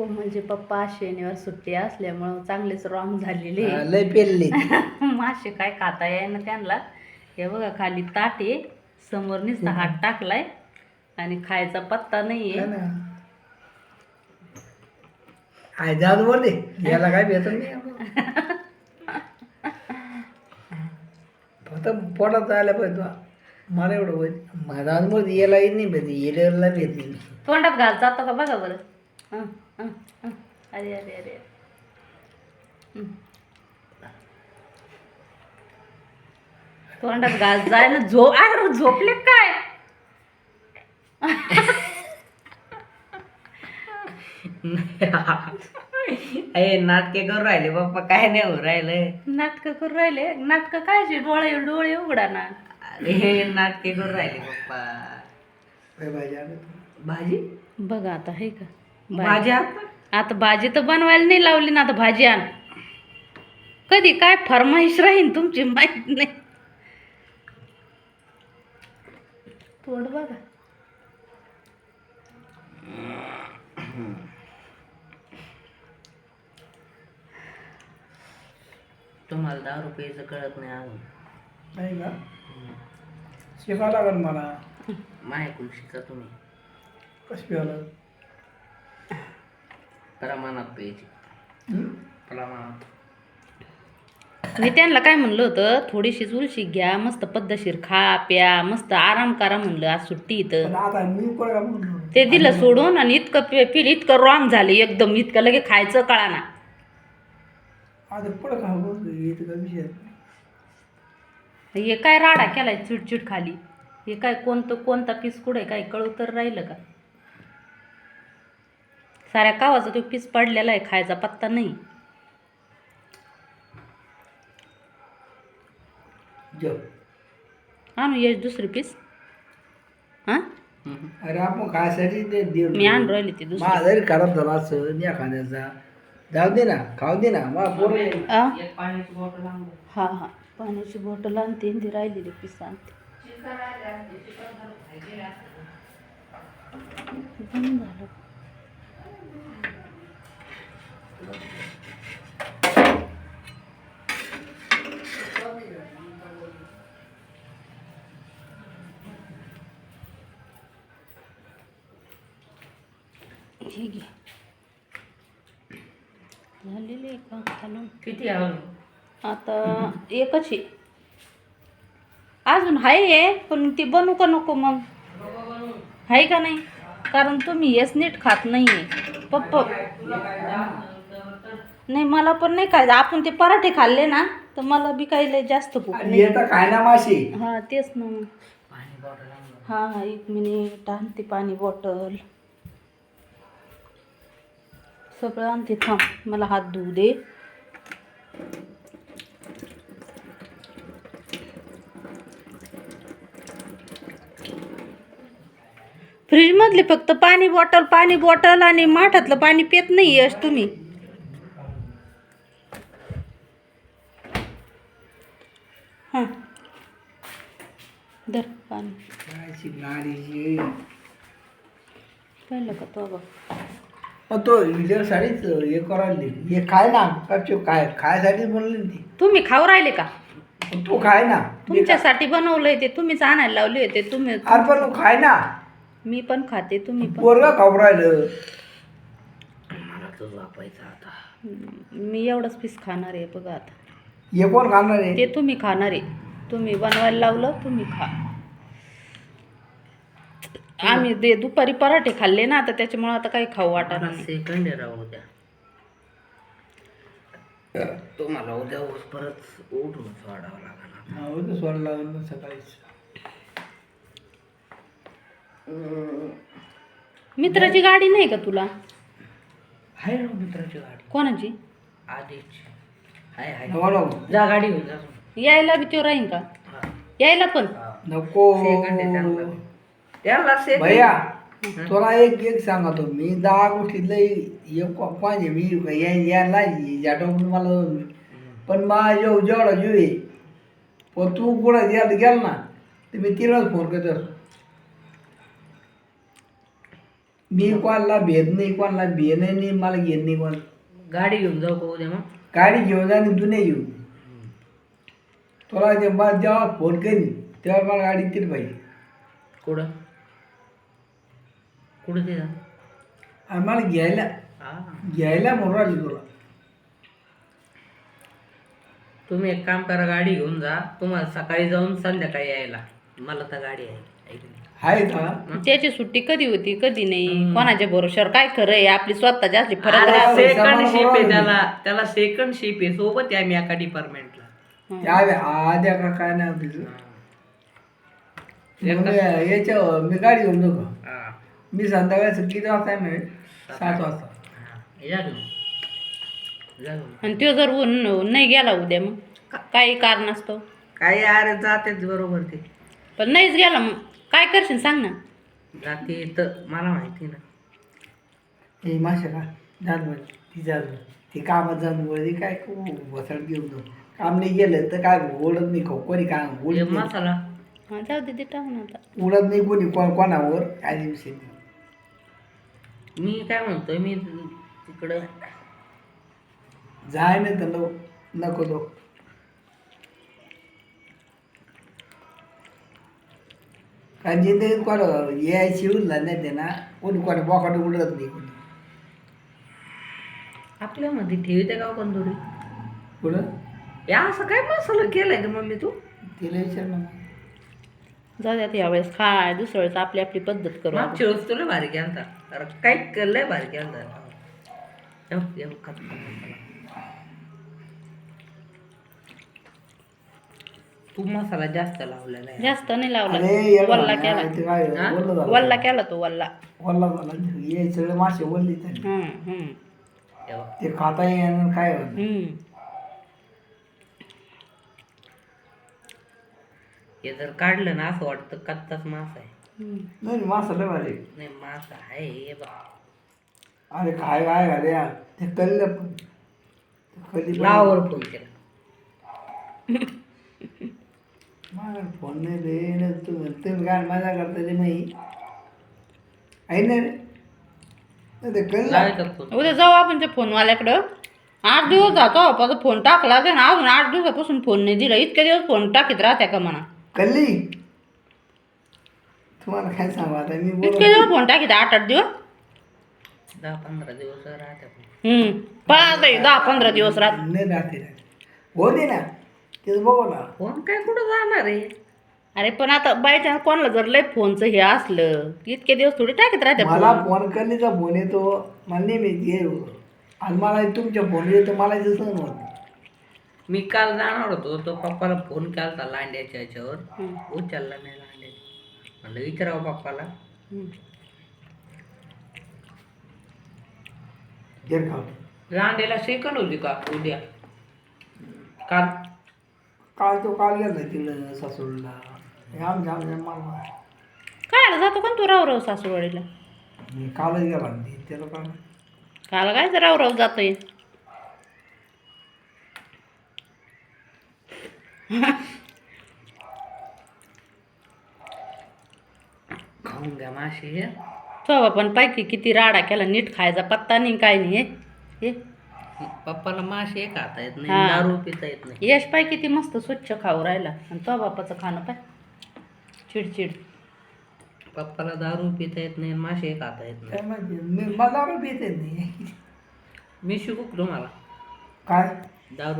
हो म्हणजे पप्पा शनिवार सुट्टी असल्यामुळं चांगलेच रॉंग झालेले. हा, लय पेलले मासे काय खाता ना त्यांना. हे बघा खाली ताट आहे. समोर नुसता हात टाकलाय. आणि खायचा पत्ता नाहीये. आय जाऊ बोल दे याला काय भेटत नाही. फक्त पोटात जायला पाहिजे. मला एवढं पाहिजे माझा अनुभव यालाही नाही भेटते येल्याला भेटते नाही. तोंडात घाल जातो का? बघा बरं. अरे अरे अरे. तोंडात घाल जाय ना झोप अरे झोपले काय अरे नाटके करून राहिले पप्पा काय नाही हो राहिलंय नाटकं करून राहिले नाटकं काय डोळे डोळे उघडा ना अरे नाटके करून राहिले पप्पा भाजी बघा आता हे का भाजी आता भाजी तर बनवायला नाही लावली ना आता भाजी आण. कधी? काय फरमाईश राहीन तुमची माहीत नाही. तोंड बघा. तुम्हाला दहा रुपयाचं कळत नाही नाही का शिकावं लागेल मला शिका तुम्ही. कसं प्रमाणात प्यायची. प्रमाणात. मी त्यांना काय म्हणलं होतं थोडीशी उलशी घ्या मस्त पद्धतशीर खा प्या मस्त आराम करा म्हणलं आज सुट्टी इथं. आता मी म्हणलो? ते दिलं सोडून आणि इतकं पे पिल इतकं रॉंग झाले एकदम इतकं लगे खायचं कळाना. आता पड खा बघ येतं का विषय हे काय राडा केलाय चिडचिड खाली. हे काय कोणतं कोणता पीस कुठे काय कळू तर राहिलं का? साऱ्या कावाचा तो पीस पडलेला आहे खायचा पत्ता नाही. आणू यश दुसरी पीस. हां? अरे आपण खायसाठी ते देव मी आणून राहिली ती दुसरी. माझा जरी खराब झाला असं न्या खाण्याचा. जाऊ दे ना खाऊ दे ना मला पोर आ? हा हा. पाण्याची बॉटल आणते आणि ती राहिलेली पीस आणते. बंद झालं. हे घे झालेले आहे का? घालून किती आता एकच आहे. अजून आहे पण ती बनवू का नको मग? आहे का नाही? कारण तुम्ही हेच नीट खात नाही आहे पप्पा नाही मला पण नाही खायचं. आपण ते पराठे खाल्ले ना तर मला बी काही लय जास्त भूक नाही. येतं काय ना माशी. हा तेच ना मग. हा हा एक मिनिट आणते पाणी बॉटल. सगळं आणते थांब. मला हात धुऊ दे. फ्रीजमधले फक्त पाणी बॉटल पाणी बॉटल आणि माठातलं पाणी पित नाही यश तुम्ही. पाहिलं का तो बघ. साडीच हे करायला हे खाय ना काय खायसाठी ती? तुम्ही खाऊ राहिले का? तू खाय ना. तुमच्यासाठी बनवलंय ते तुम्हीच आणायला लावले होते तुम्ही अरे पण तू खाय ना. मी पण खाते तुम्ही पण पोरगा खाऊ राहिलं. आता. मी एवढंच पीस खाणार आहे बघा आता. हे कोण खाणार आहे? ते तुम्ही खाणार आहे. तुम्ही बनवायला लावलं तुम्ही खा. आम्ही ते दुपारी पराठे खाल्ले ना आता त्याच्यामुळे आता काही खाऊ वाटणार नाही. सेकंड राहू उद्या तुम्हाला उद्या ऊस परत उठून सोडावं लागणार हा, होतं सोडलं लागलं ना सकाळीच. मित्राची गाडी नाही का तुला? आहे ना मित्राची गाडी. कोणाची? आधीच. नको जा गाडी घेऊन जा. यायला बी तो राहीन का? हा. यायला पण. नको. सेकंड आहे त्यांना भैया तुला एक एक सांगतो मी दहा गोष्टीतलं एक पाहिजे. मी या- यायला याटोकडून मला पण माझा जेव जेवढा जीव आहे पण तू कुठं गेला गेल ना तर मी तिलाच फोन करतो. मी कोणाला भेद नाही कोणाला भेद नाही मला घेत नाही कोण. गाडी घेऊन जाऊ का उद्या मग? गाडी घेऊन जा आणि दुने घेऊन. तुला ते मला जेव्हा फोन करीन तेव्हा मला गाडी तरी पाहिजे. कुठं? कुठं ते मला घ्यायला घ्यायला म्हणून राहिली तुला तुम्ही एक काम करा गाडी घेऊन जा तुम्हाला सकाळी जाऊन संध्याकाळी यायला मला तर गाडी आहे है का त्याची सुट्टी कधी होती कधी नाही कोणाच्या भरोश्यावर काय खरं आहे आपली स्वतःची असली फरक अरे राहतो, सेकंड शिप आहे त्याला त्याला सेकंड शिप आहे सोबत आहे आम्ही एका डिपार्टमेंटला त्या आद्या का काय नाही तिचं. याच्या मी गाडी घेऊन जाऊ का मी संध्याकाळी किती वाजता आहे माहिती? सात वाजता. या घेऊन जा घेऊन. आणि तो जर ऊन नाही गेला उद्या मग काही कारण असतो? काही अरे जातेच बरोबर ते. पण नाहीच गेला मग काय करशील सांग ना. जाते तर मला माहिती ना हे माशा का जानवर ती जानवर ती कामात जानवर ती काय वसड घेऊन जाऊ काम नाही गेलं तर काय ओढत नाही को- कोणी काय नाही. मसाला. हा, जाऊ दे ते टाकून आता. उडत नाही कोणी को- कोणावर काय नाही मी काय म्हणतोय मी तिकडं जाय नाही तर नको नको तो कारण जिंदगीत कोण यायची उरला नाही ते ना कोणी कोणी बोकाट उडत नाही कोणी. आपल्यामध्ये ठेवते का कंदुरी कुठं? या असं काय मसाला केलाय का मम्मी तू? तिला विचार ना. जाऊ दे आता यावेळेस काय दुसऱ्या वेळेस आपली आपली पद्धत करू. मागच्या वेळेस तुला भारी अरे काय केलंय खा, खा. तू मसाला जास्त लावलेला आहे जास्त नाही अरे लावला वल्ला केला काय हा? वल्ल झालं. वल्ला केला तो वल्ला वल्ला झाला हे सगळे मासे वल्ली हम्म हम्म. ते खाता येणार काय? हम्म हे जर काढलं ना असं वाटतं कच्चाच मासा आहे. नाही मासा लय भारी नाही मासा आहे हे बघ अरे काय काय घाले ते कल्लं पण कधी पण- लावर फोन केला. मला फोन नाही रे न तू तुम्ही काय मजा करता ते नाही आहे ना रे? ते फोन. उद्या जाऊ आपण त्या फोनवाल्याकडं. आठ दिवस जातो आता फोन टाकला ते ना अजून आठ दिवसापासून फोन नाही दिला. इतके दिवस फोन टाकीत राहत्या का म्हणा? कल्ली? तुम्हाला काय सांगू आता? मी इतके दिवस फोन टाकीत आठ आठ दिवस? दहा पंधरा दिवस राहते हम्म. पाच दहा पंधरा दिवस राहत. नाही राहते ना हो दे ना तेच बघू ना. फोन काय कुठं जाणार आहे? अरे पण आता बायच्या कोणाला जर लय फोनचं हे असलं इतके दिवस थोडी टाकीत राहते मला फोन. कल्लीचा फोन येतो मला नेहमी घे आणि मला तुमच्या फोन येतो मला सहन होत नाही. मी काल जाणार होतो तो पप्पाला फोन केला लांड्याच्या ह्याच्यावर हम्म. उचलला नाही लांड्याच्या म्हणलं विचारावं पप्पाला हम्म. जर खाऊ लांड्याला सेकंड होती का? उद्या. काल. काल तो काल गेला तिकडं सासूरला. हे आमच्या आमच्या मला काय जातो का तू राव राव सासूरवाडीला? मी कालच गेला ना ते. त्याला काय काल काय राव राव जातोय. मासे हे. तो पण पाय किती राडा केला नीट खायचा पत्ता नाही काय नाही हे. हे. पप्पाला मासे खाता येत हा. नाही दारू पिता येत नाही. यश पाय किती मस्त स्वच्छ खाऊ राहिला. आणि तो बापाचं खाणं पाय. चिडचिड. पप्पाला दारू पिता येत नाही मासे खाता येत नाही. काय माहिती मी मला दारू पित नाही. मी शिकू का तुम्हाला? काय? दारू.